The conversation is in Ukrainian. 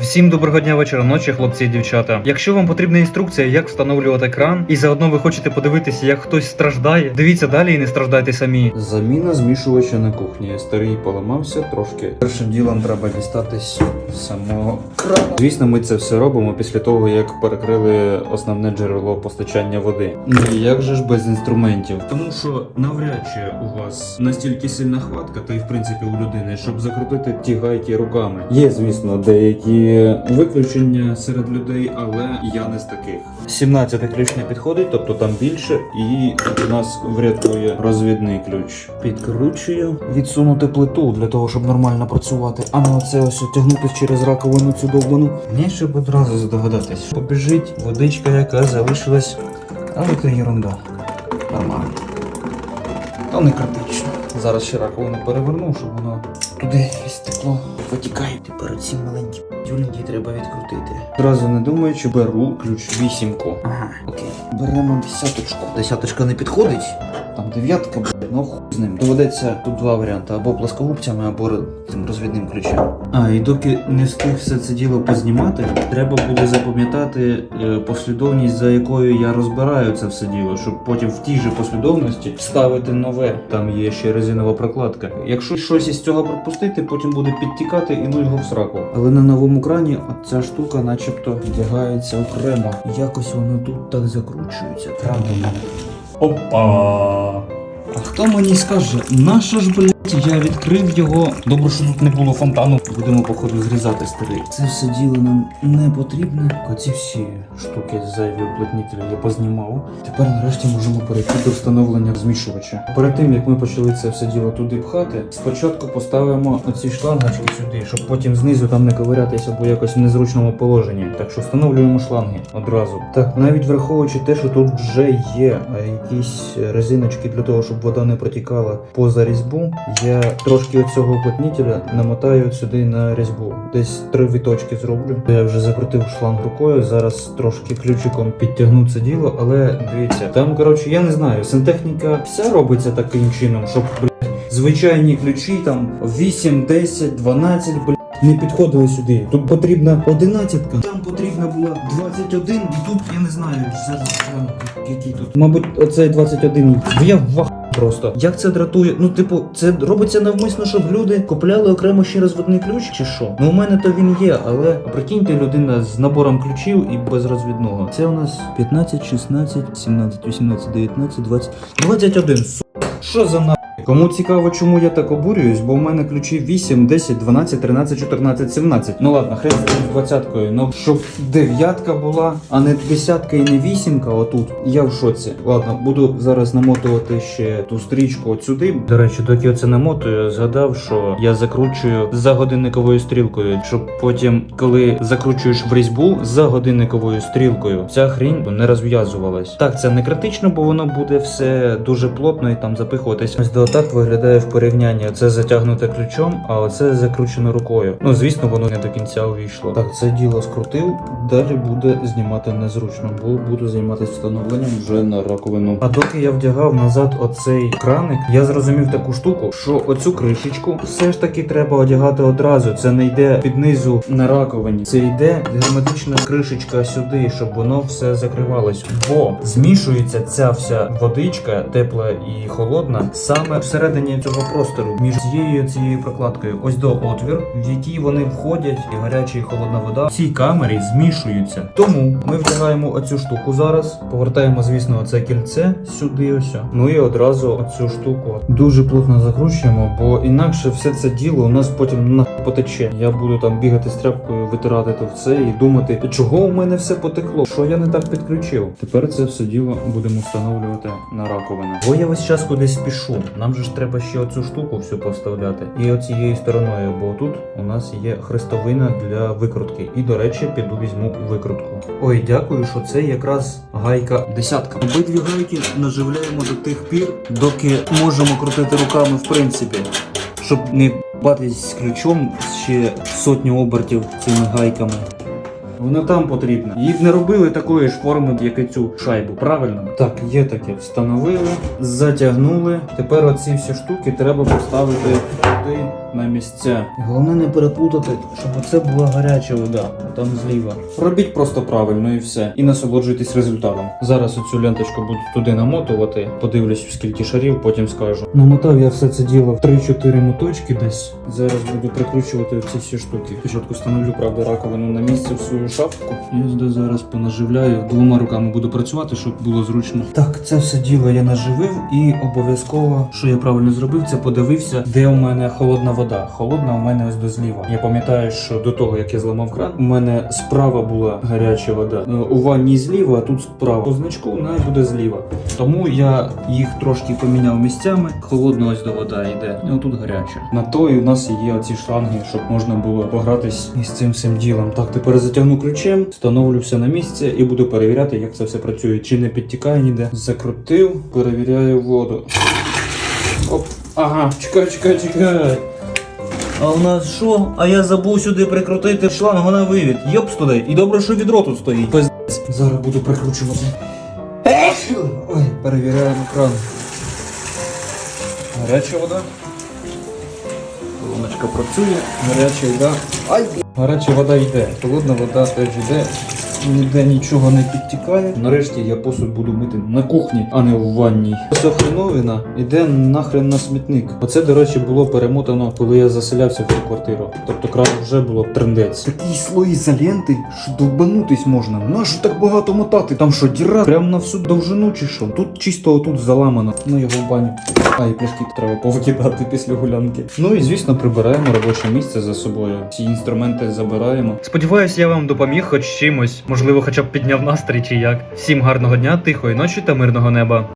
Всім доброго дня вечора, ночі, хлопці і дівчата. Якщо вам потрібна інструкція, як встановлювати кран, і заодно ви хочете подивитися, як хтось страждає, дивіться далі і не страждайте самі. Заміна змішувача на кухні. Старий поламався трошки. Першим ділом треба дістатись самого крану. Звісно, ми це все робимо після того, як перекрили основне джерело постачання води. Ну і як же ж без інструментів? Тому що навряд чи у вас настільки сильна хватка, та й в принципі у людини, щоб закрутити ті гайки руками. Є, звісно, деякі виключення серед людей, але я не з таких. 17 ключ не підходить, тобто там більше, і нас врятує розвідний ключ. Підкручую, відсунути плиту для того, щоб нормально працювати. А на оце ось тягнути через раковину цю довбану. Мені щоб одразу здогадатись. Побіжить водичка, яка залишилась. Але це ерунда. Нормально. То не критично. Зараз ще раковину переверну, щоб воно туди стекло витікає. Тепер ці маленькі тюленькі треба відкрутити. Одразу не думаючи, беру ключ вісімку. Ага, окей. Беремо десяточку. Десяточка не підходить. Там дев'ятка, ну хуй з ним. Доведеться тут два варіанти: або плоскогубцями, або цим розвідним ключем. А, і доки не встиг все це діло познімати, треба буде запам'ятати е, послідовність, за якою я розбираю це все діло, щоб потім в тій же послідовності ставити нове. Там є ще резинова прокладка. Якщо щось із цього пропустити, потім буде підтікати і ну його в сраку. Але на новому крані ця штука, начебто, вдягається окремо. Якось воно тут так закручується. Правда? Опа! А хто мені скаже, наша ж, блядь, я відкрив його? Добре, що тут не було фонтану. Будемо, походу, зрізати старий. Це все діло нам не потрібне. Оці всі штуки зайві уплотнителі я познімав. Тепер нарешті можемо перейти до встановлення змішувача. Перед тим як ми почали це все діло туди пхати, спочатку поставимо оці шлангочки сюди, щоб потім знизу там не ковирятися або якось в незручному положенні. Так що встановлюємо шланги одразу. Так, навіть враховуючи те, що тут вже є якісь резиночки для того, щоб вода не протікала поза різьбу, я трошки оцього уплотнителя намотаю сюди на різьбу. Десь три віточки зроблю. Я вже закрутив шланг рукою. Зараз трошки ключиком підтягну це діло, але дивіться, там коротше, я не знаю, сантехніка вся робиться таким чином, щоб блядь, звичайні ключі там 8, 10, 12, блядь, не підходили сюди. Тут потрібна 11, там потрібна була 21, і тут я не знаю, зараз який тут. Мабуть, оцей 21. Я вах. Просто як це дратує? Ну, типу, це робиться навмисно, щоб люди купляли окремо ще розводний ключ, чи що? Ну у мене то він є, але прикиньте, людина з набором ключів і без розвідного. Це у нас 15, 16, 17, 18, 19, 20, 21. Су. Що за на. Кому цікаво, чому я так обурююсь, бо у мене ключі 8, 10, 12, 13, 14, 17. Ну ладно, хрен з двадцяткою. Ну щоб дев'ятка була, а не десятка і не вісімка. Отут. Я в шоці. Ладно, буду зараз намотувати ще ту стрічку от сюди. До речі, доки я це намотую, згадав, що я закручую за годинниковою стрілкою, щоб потім, коли закручуєш в різьбу за годинниковою стрілкою, ця хрінь не розв'язувалась. Так, це не критично, бо воно буде все дуже плотно і там запихуватись. Ось до так виглядає в порівнянні. Це затягнуте ключом, а оце закручено рукою. Ну звісно, воно не до кінця увійшло. Так, це діло скрутив. Далі буде знімати незручно, бо буду займатися встановленням вже на раковину. А доки я вдягав назад оцей краник, я зрозумів таку штуку, що оцю кришечку все ж таки треба одягати одразу. Це не йде під низу на раковині. Це йде герметична кришечка сюди, щоб воно все закривалось. Бо змішується ця вся водичка, тепла і холодна, саме всередині цього простору між цією цією прокладкою. Ось до отвір, в який вони входять, і гаряча і холодна вода в цій камері змішуються. Тому ми вдягаємо оцю штуку зараз. Повертаємо, звісно, оце кільце сюди. Ось. Ну і одразу оцю штуку дуже плотно закручуємо, бо інакше все це діло у нас потім на потече. Я буду там бігати з тряпкою, витирати то все і думати, чого у мене все потекло, що я не так підключив. Тепер це все діло будемо встановлювати на раковину. Бо я весь час кудись спішу. Нам же ж треба ще оцю штуку всю поставляти. І оцією стороною, бо тут у нас є хрестовина для викрутки. І до речі, піду візьму викрутку. Ой, дякую, що це якраз гайка десятка. Обидві гайки наживляємо до тих пір, доки можемо крутити руками в принципі. Щоб не батись з ключом ще сотню обертів цими гайками. Вона там потрібна. Її не робили такої ж форми, як і цю шайбу. Правильно? Так, є таке. Встановили, затягнули. Тепер оці всі штуки треба поставити туди на місця. Головне не переплутати, щоб оце була гаряча вода, а там зліва. Робіть просто правильно і все. І насолоджуйтесь результатом. Зараз оцю ленточку буду туди намотувати. Подивлюсь, скільки шарів, потім скажу. Намотав я все це діло в 3-4 моточки десь. Зараз буду прикручувати ці всі штуки. Спочатку встановлю, правда, раковину на місце в свою шапку. І зараз понаживляю. Двома руками буду працювати, щоб було зручно. Так, це все діло я наживив і обов'язково, що я правильно зробив, це подивився, де у мене холодна вода. Холодна у мене ось до зліва. Я пам'ятаю, що до того як я зламав кран, у мене справа була гаряча вода. Е, У ванні зліва, а тут справа. По значку вона буде зліва. Тому я їх трошки поміняв місцями. Холодна ось до вода йде. І отут гаряча. На то і у нас є оці шланги, щоб можна було погратись із цим всім ділом. Так, тепер затягну ключем, встановлю все на місце і буду перевіряти, як це все працює. Чи не підтікає ніде. Закрутив, перевіряю воду. Оп. Ага, чекай, чекай, чекай. А у нас що? А я забув сюди прикрутити шланг на вивід. Йопс туди. І добре, що відро тут стоїть. Пиздець. Зараз буду прикручувати. Ой, перевіряємо кран. Гаряча вода. Колоночка працює, гаряча вода. Ай! Гаряча вода йде, холодна вода теж йде. Ніде нічого не підтікає. Нарешті я посуд буду мити на кухні, а не в ванній. Ця хреновина йде нахрен на смітник. Оце, до речі, було перемотано, коли я заселявся в цю квартиру. Тобто кран вже було трендець. Такі слої ізоленти, що довбанутись можна. Нащо так багато мотати? Там що, діра прям на всю довжину чи що? Тут чисто отут заламано. Ну його в баню. А, і пляшки треба повикидати після гулянки. Ну і звісно, прибираємо робоче місце за собою. Всі інструменти забираємо. Сподіваюсь, я вам допоміг хоч чимось, можливо, хоча б підняв настрій чи як. Всім гарного дня, тихої ночі та мирного неба.